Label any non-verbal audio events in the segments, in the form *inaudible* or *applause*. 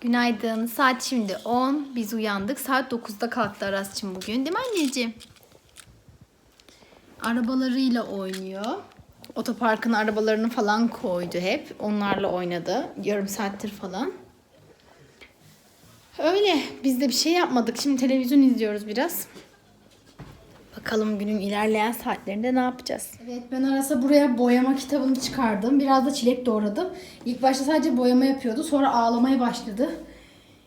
Günaydın. Saat şimdi 10. Biz uyandık. Saat 9'da kalktı Aras'cığım bugün. Değil mi anneciğim? Arabalarıyla oynuyor. Otoparkın arabalarını falan koydu hep. Onlarla oynadı. Yarım saattir falan. Öyle. Biz de bir şey yapmadık. Şimdi televizyon izliyoruz biraz. Bakalım günün ilerleyen saatlerinde ne yapacağız? Evet ben arasa buraya boyama kitabını çıkardım. Biraz da çilek doğradım. İlk başta sadece boyama yapıyordu. Sonra ağlamaya başladı.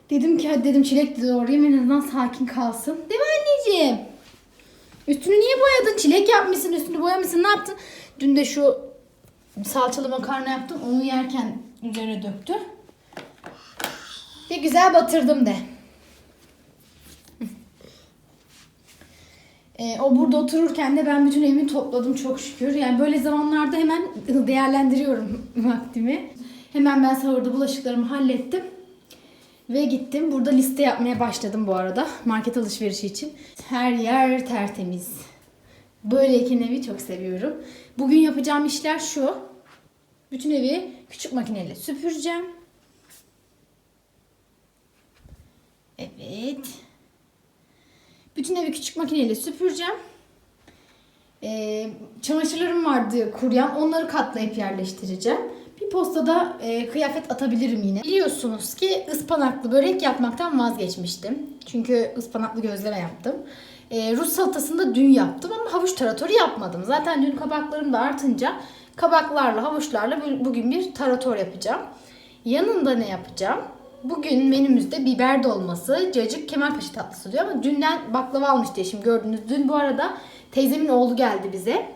Dedim ki hadi dedim çilek de doğrayayım en azından sakin kalsın. Değil mi anneciğim? Üstünü niye boyadın? Çilek yapmışsın, üstünü boyamışsın. Ne yaptın? Dün de şu salçalı makarna yaptım. Onu yerken üzerine döktü. Ve güzel batırdım de. Ee, o burada otururken de ben bütün evimi topladım çok şükür. Yani böyle zamanlarda hemen değerlendiriyorum *laughs* vaktimi. Hemen ben sahurda bulaşıklarımı hallettim. Ve gittim. Burada liste yapmaya başladım bu arada. Market alışverişi için. Her yer tertemiz. Böyleyken evi çok seviyorum. Bugün yapacağım işler şu. Bütün evi küçük makineyle süpüreceğim. Evet. Bütün evi küçük makineyle süpüreceğim. Ee, çamaşırlarım vardı kuruyan. Onları katlayıp yerleştireceğim. Bir postada e, kıyafet atabilirim yine. Biliyorsunuz ki ıspanaklı börek yapmaktan vazgeçmiştim. Çünkü ıspanaklı gözleme yaptım. Ee, Rus salatasını da dün yaptım ama havuç tarator yapmadım. Zaten dün kabaklarım da artınca kabaklarla havuçlarla bu- bugün bir tarator yapacağım. Yanında ne yapacağım? Bugün menümüzde biber dolması, cacık, kemalpaşa tatlısı diyor ama dünden baklava almıştı eşim gördünüz. Dün bu arada teyzemin oğlu geldi bize.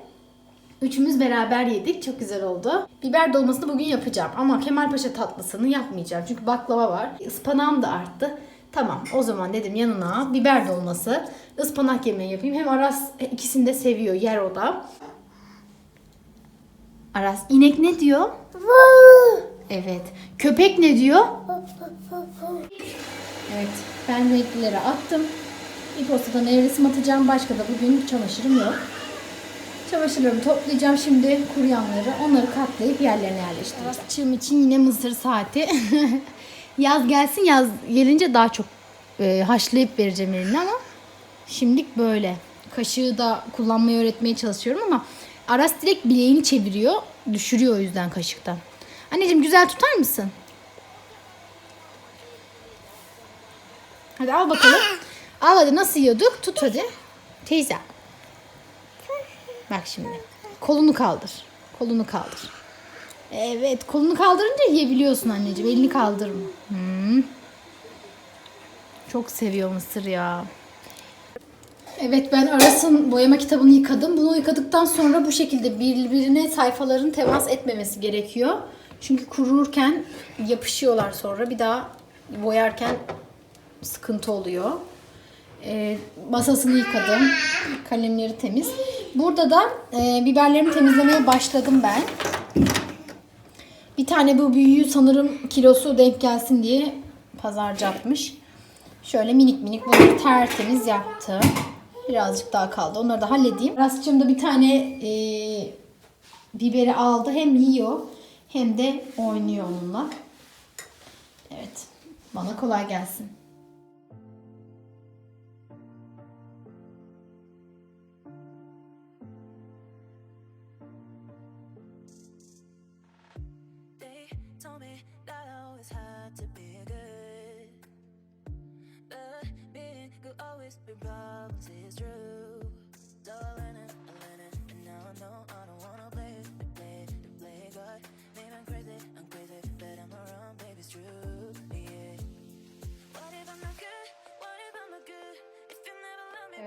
Üçümüz beraber yedik. Çok güzel oldu. Biber dolmasını bugün yapacağım ama kemalpaşa tatlısını yapmayacağım. Çünkü baklava var. Ispanağım da arttı. Tamam o zaman dedim yanına biber dolması, ıspanak yemeği yapayım. Hem Aras ikisini de seviyor. Yer o da. Aras inek ne diyor? Evet. Köpek ne diyor? Evet. Ben renklileri attım. Bir postada nevresim atacağım. Başka da bugün çamaşırım yok. Çamaşırlarımı toplayacağım şimdi kuruyanları. Onları katlayıp yerlerine yerleştireceğim. Arasçığım için yine mısır saati. *laughs* yaz gelsin yaz gelince daha çok e, haşlayıp vereceğim eline ama şimdilik böyle. Kaşığı da kullanmayı öğretmeye çalışıyorum ama Aras direkt bileğini çeviriyor. Düşürüyor o yüzden kaşıktan. Anneciğim güzel tutar mısın? Hadi al bakalım. Al hadi nasıl yiyorduk? Tut hadi. Teyze. Bak şimdi. Kolunu kaldır. Kolunu kaldır. Evet kolunu kaldırınca yiyebiliyorsun anneciğim. Elini kaldırma. Hmm. Çok seviyor mısır ya. Evet ben Aras'ın boyama kitabını yıkadım. Bunu yıkadıktan sonra bu şekilde birbirine sayfaların temas etmemesi gerekiyor. Çünkü kururken yapışıyorlar sonra. Bir daha boyarken sıkıntı oluyor. Ee, masasını yıkadım. Kalemleri temiz. Burada da e, biberlerimi temizlemeye başladım ben. Bir tane bu büyüğü sanırım kilosu denk gelsin diye pazarcı atmış. Şöyle minik minik bunları tertemiz yaptım. Birazcık daha kaldı. Onları da halledeyim. Rastçığım da bir tane e, biberi aldı. Hem yiyor hem de oynuyor onunla. Evet. Bana kolay gelsin. Problems, it's true.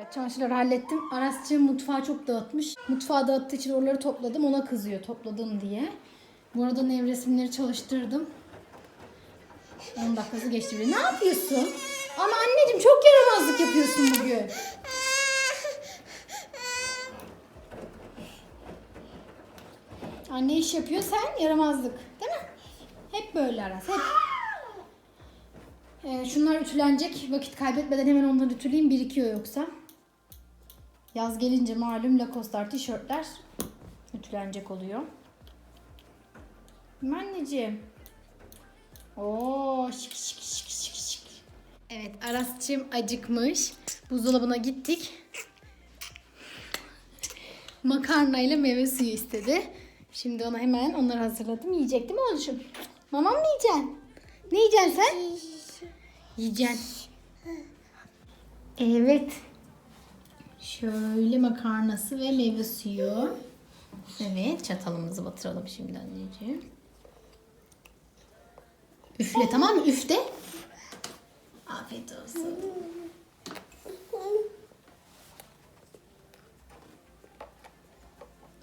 Evet çamaşırları hallettim. Arasçığım mutfağı çok dağıtmış. Mutfağı dağıttığı için oraları topladım. Ona kızıyor topladım diye. Bu arada nevresimleri çalıştırdım. 10 dakikası geçti bile. Ne yapıyorsun? Ama anneciğim çok yaramazlık yapıyorsun bugün. Anne iş yapıyor sen yaramazlık. Değil mi? Hep böyle Aras hep. Ee, şunlar ütülenecek. Vakit kaybetmeden hemen onları ütüleyeyim. Birikiyor yoksa. Yaz gelince malum Lacoste'lar, tişörtler ütülenecek oluyor. Anneciğim? Oo şık şık şık Aras'cığım acıkmış. Buzdolabına gittik. Makarna ile meyve suyu istedi. Şimdi ona hemen onları hazırladım. Yiyecek değil mi oğlum? Mamam mı yiyeceksin? Ne yiyeceksin sen? Yiyeceksin. Evet. Şöyle makarnası ve meyve suyu. Evet çatalımızı batıralım şimdi anneciğim. Üfle tamam mı? Üfle. Afiyet olsun.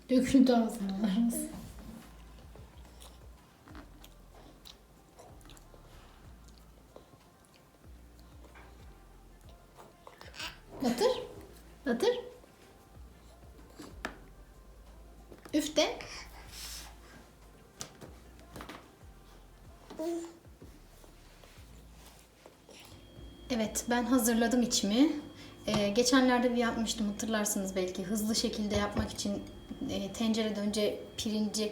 Döküldü ağzına. Evet ben hazırladım içimi. Ee, geçenlerde bir yapmıştım hatırlarsınız belki. Hızlı şekilde yapmak için e, tencerede önce pirinci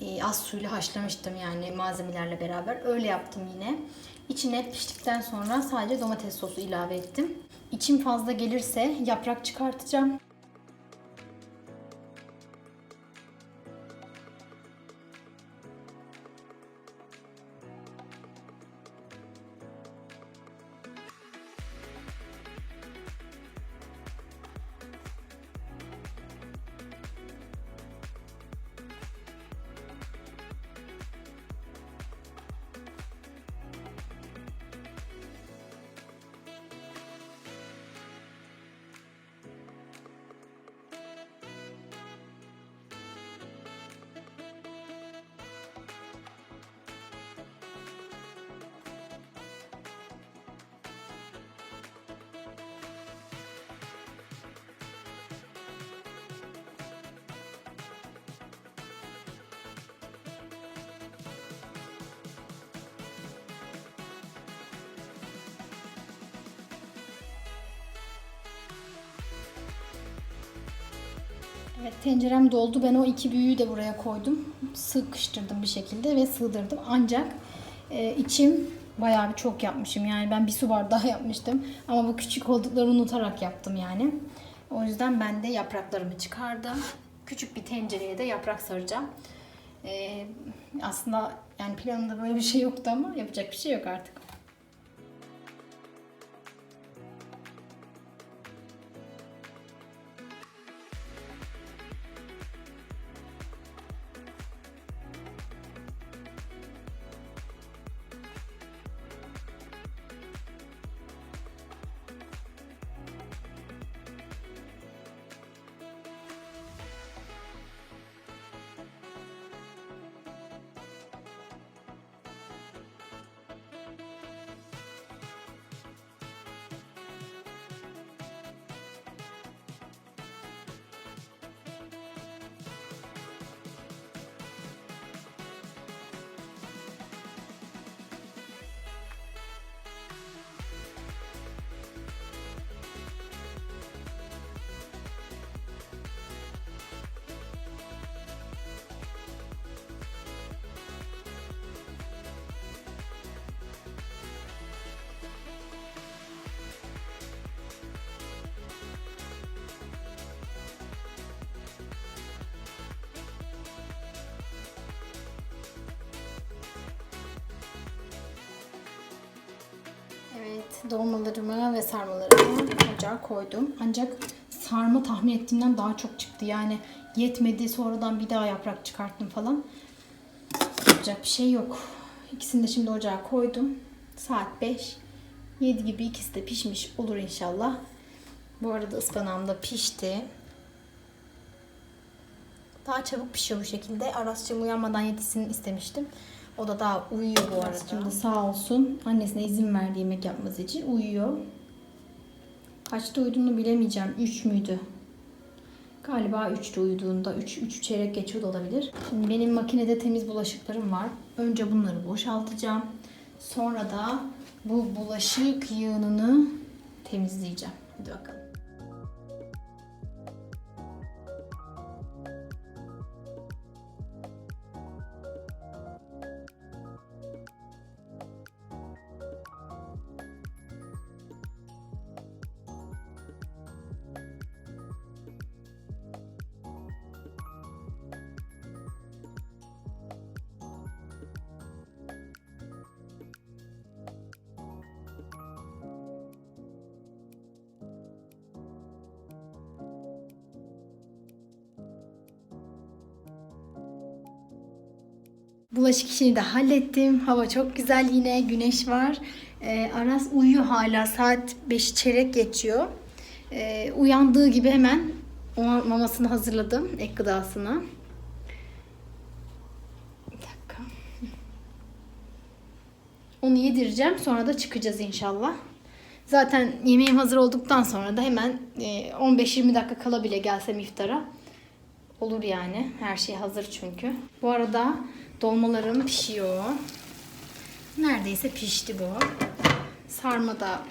e, az suyla haşlamıştım yani malzemelerle beraber. Öyle yaptım yine. İçine piştikten sonra sadece domates sosu ilave ettim. İçim fazla gelirse yaprak çıkartacağım. Evet tencerem doldu. Ben o iki büyüğü de buraya koydum. Sıkıştırdım bir şekilde ve sığdırdım. Ancak e, içim bayağı bir çok yapmışım. Yani ben bir su bardağı *laughs* yapmıştım. Ama bu küçük olduklarını unutarak yaptım yani. O yüzden ben de yapraklarımı çıkardım. Küçük bir tencereye de yaprak saracağım. E, aslında yani planımda böyle bir şey yoktu ama yapacak bir şey yok artık. Dolmalarımı ve sarmalarımı ocağa koydum. Ancak sarma tahmin ettiğimden daha çok çıktı. Yani yetmedi, sonradan bir daha yaprak çıkarttım falan. Yapacak bir şey yok. İkisini de şimdi ocağa koydum. Saat 5. 7 gibi ikisi de pişmiş olur inşallah. Bu arada ıspanağım da pişti. Daha çabuk pişiyor bu şekilde. Arasçım uyanmadan yetişsin istemiştim. O da daha uyuyor bu arada. Şimdi sağ olsun annesine izin verdi yemek yapması için. Uyuyor. Kaçta uyuduğunu bilemeyeceğim. 3 müydü? Galiba 3'te uyuduğunda. 3, 3 çeyrek geçiyor da olabilir. Şimdi benim makinede temiz bulaşıklarım var. Önce bunları boşaltacağım. Sonra da bu bulaşık yığınını temizleyeceğim. Hadi bakalım. Bulaşık işini de hallettim. Hava çok güzel yine. Güneş var. Ee, Aras uyuyor hala. Saat 5 çeyrek geçiyor. Ee, uyandığı gibi hemen ona mamasını hazırladım. Ek gıdasını. Bir dakika. *laughs* Onu yedireceğim. Sonra da çıkacağız inşallah. Zaten yemeğim hazır olduktan sonra da hemen e, 15-20 dakika kala bile gelsem iftara olur yani. Her şey hazır çünkü. Bu arada dolmalarım pişiyor. Neredeyse pişti bu. Sarma da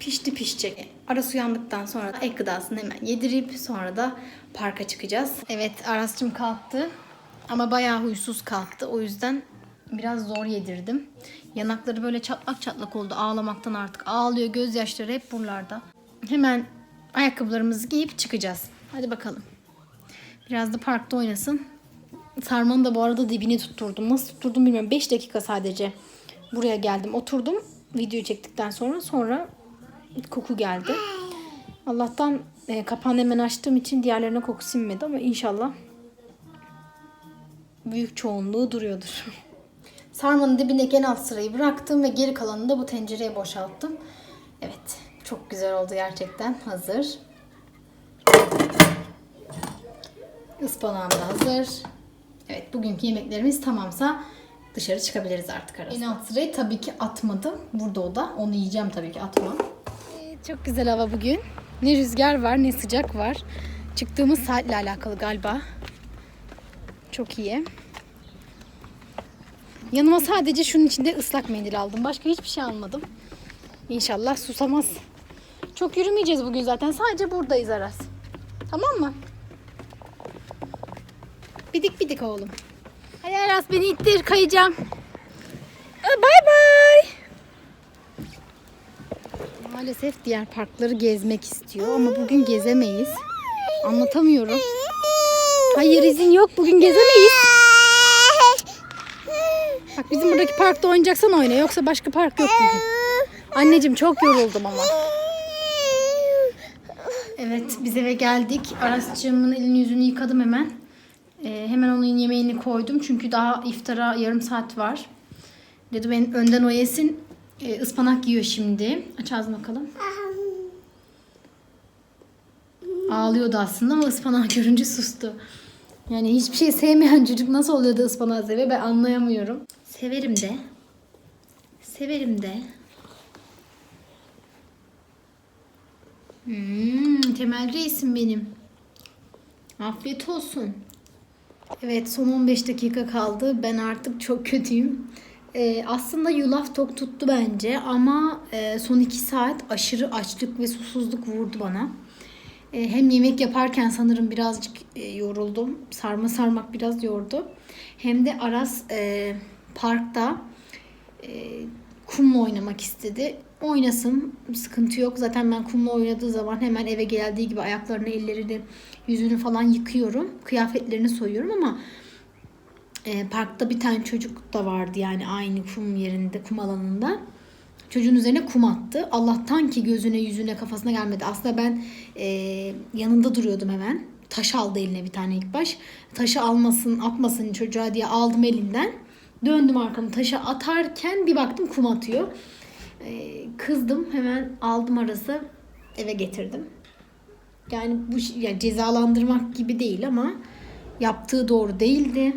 pişti pişecek. Aras uyandıktan sonra ek gıdasını hemen yedirip sonra da parka çıkacağız. Evet Aras'cığım kalktı. Ama bayağı huysuz kalktı. O yüzden biraz zor yedirdim. Yanakları böyle çatlak çatlak oldu ağlamaktan artık. Ağlıyor gözyaşları hep buralarda. Hemen ayakkabılarımızı giyip çıkacağız. Hadi bakalım. Biraz da parkta oynasın. Sarmanın da bu arada dibini tutturdum. Nasıl tutturdum bilmiyorum. 5 dakika sadece. Buraya geldim. Oturdum. Video çektikten sonra. Sonra koku geldi. Allah'tan e, kapağını hemen açtığım için diğerlerine koku sinmedi ama inşallah büyük çoğunluğu duruyordur. *laughs* Sarmanın dibindeki en alt sırayı bıraktım ve geri kalanını da bu tencereye boşalttım. Evet. Çok güzel oldu gerçekten. Hazır. Ispanağım da hazır. Evet bugünkü yemeklerimiz tamamsa dışarı çıkabiliriz artık arasında. En alt sırayı tabii ki atmadım. Burada o da. Onu yiyeceğim tabii ki atmam. Çok güzel hava bugün. Ne rüzgar var ne sıcak var. Çıktığımız saatle alakalı galiba. Çok iyi. Yanıma sadece şunun içinde ıslak mendil aldım. Başka hiçbir şey almadım. İnşallah susamaz. Çok yürümeyeceğiz bugün zaten. Sadece buradayız Aras. Tamam mı? Bidik bidik oğlum. Hadi Aras beni ittir kayacağım. Bay bay. Maalesef diğer parkları gezmek istiyor ama bugün gezemeyiz. Anlatamıyorum. Hayır izin yok bugün gezemeyiz. Bak bizim buradaki parkta oynayacaksan oyna yoksa başka park yok bugün. Anneciğim çok yoruldum ama. Evet biz eve geldik. Arasçığımın elini yüzünü yıkadım hemen. Ee, hemen onun yemeğini koydum çünkü daha iftara yarım saat var. Dedi ben önden o yesin. Ee, ıspanak yiyor şimdi. Aç ağzını bakalım. Ağlıyordu aslında ama ıspanağı *laughs* görünce sustu. Yani hiçbir şey sevmeyen çocuk nasıl oluyor da ıspanağı seviyor ben anlayamıyorum. Severim de. Severim de. Hmm, temel reisim benim. Afiyet olsun. Evet son 15 dakika kaldı. Ben artık çok kötüyüm. Ee, aslında yulaf tok tuttu bence ama e, son 2 saat aşırı açlık ve susuzluk vurdu bana. E, hem yemek yaparken sanırım birazcık e, yoruldum. Sarma sarmak biraz yordu. Hem de Aras e, parkta e, kumla oynamak istedi. Oynasın. Sıkıntı yok. Zaten ben kumla oynadığı zaman hemen eve geldiği gibi ayaklarını, ellerini, yüzünü falan yıkıyorum. Kıyafetlerini soyuyorum ama e, parkta bir tane çocuk da vardı yani aynı kum yerinde, kum alanında. Çocuğun üzerine kum attı. Allah'tan ki gözüne, yüzüne, kafasına gelmedi. Aslında ben e, yanında duruyordum hemen. Taş aldı eline bir tane ilk baş. Taşı almasın, atmasın çocuğa diye aldım elinden. Döndüm arkamı taşı atarken bir baktım kum atıyor. E, kızdım hemen aldım arası eve getirdim. Yani bu yani cezalandırmak gibi değil ama yaptığı doğru değildi.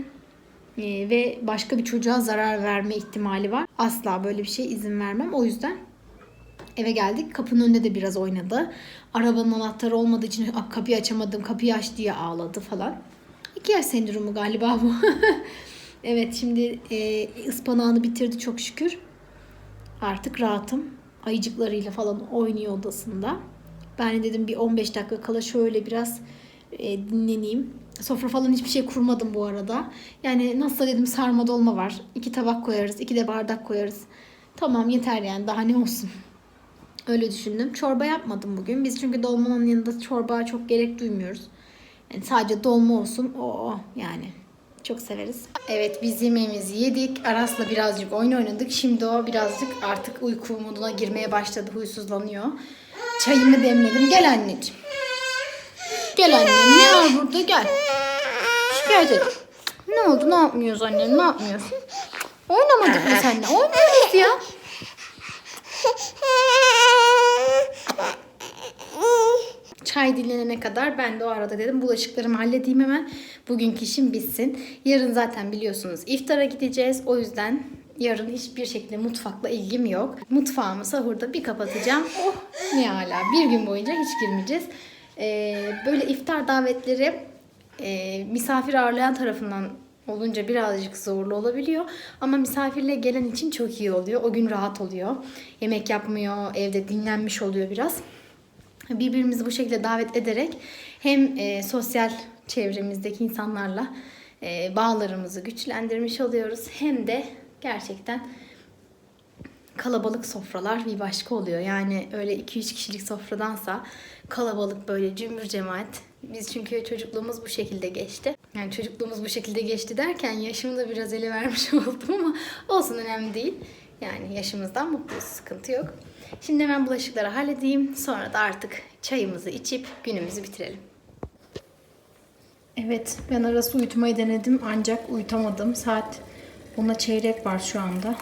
Ee, ve başka bir çocuğa zarar verme ihtimali var. Asla böyle bir şey izin vermem. O yüzden eve geldik. Kapının önünde de biraz oynadı. Arabanın anahtarı olmadığı için "Ah, kapıyı açamadım, kapıyı aç diye ağladı falan. İki yaş sendromu galiba bu. *laughs* evet şimdi e, ıspanağını bitirdi çok şükür. Artık rahatım. Ayıcıklarıyla falan oynuyor odasında. Ben de dedim bir 15 dakika kala şöyle biraz e, dinleneyim. Sofra falan hiçbir şey kurmadım bu arada. Yani nasıl dedim sarma dolma var. İki tabak koyarız, iki de bardak koyarız. Tamam yeter yani daha ne olsun. Öyle düşündüm. Çorba yapmadım bugün. Biz çünkü dolmanın yanında çorba çok gerek duymuyoruz. Yani sadece dolma olsun. O yani. Çok severiz. Evet biz yemeğimizi yedik. Aras'la birazcık oyun oynadık. Şimdi o birazcık artık uyku moduna girmeye başladı. Huysuzlanıyor. Çayımı demledim. Gel anneciğim. Gel annem. Ne var burada? Gel. Şikayet et. Ne oldu? Ne yapmıyoruz anne? Ne yapmıyorsun? Oynamadık mı seninle? Oynuyoruz ya. Çay dinlenene kadar ben de o arada dedim bulaşıklarımı halledeyim hemen. Bugünkü işim bitsin. Yarın zaten biliyorsunuz iftara gideceğiz. O yüzden yarın hiçbir şekilde mutfakla ilgim yok. Mutfağımı sahurda bir kapatacağım. Oh ne hala. Bir gün boyunca hiç girmeyeceğiz. Ee, böyle iftar davetleri e, misafir ağırlayan tarafından olunca birazcık zorlu olabiliyor. Ama misafirle gelen için çok iyi oluyor. O gün rahat oluyor. Yemek yapmıyor, evde dinlenmiş oluyor biraz birbirimizi bu şekilde davet ederek hem e, sosyal çevremizdeki insanlarla e, bağlarımızı güçlendirmiş oluyoruz hem de gerçekten kalabalık sofralar bir başka oluyor. Yani öyle 2-3 kişilik sofradansa kalabalık böyle cümbür cemaat. Biz çünkü çocukluğumuz bu şekilde geçti. Yani çocukluğumuz bu şekilde geçti derken yaşımı da biraz ele vermiş *laughs* oldum ama olsun önemli değil. Yani yaşımızdan mutluyuz, sıkıntı yok. Şimdi hemen bulaşıkları halledeyim. Sonra da artık çayımızı içip günümüzü bitirelim. Evet, ben arası uyutmayı denedim ancak uyutamadım. Saat ona çeyrek var şu anda.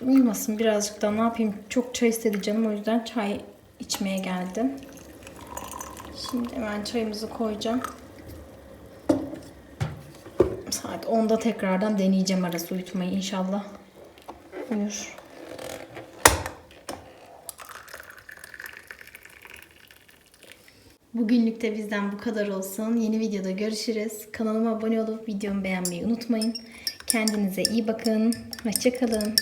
Uyumasın birazcık daha ne yapayım çok çay istedi canım o yüzden çay içmeye geldim. Şimdi hemen çayımızı koyacağım. Saat 10'da tekrardan deneyeceğim arası uyutmayı inşallah. Uyur. Bugünlük de bizden bu kadar olsun. Yeni videoda görüşürüz. Kanalıma abone olup videomu beğenmeyi unutmayın. Kendinize iyi bakın. Hoşçakalın.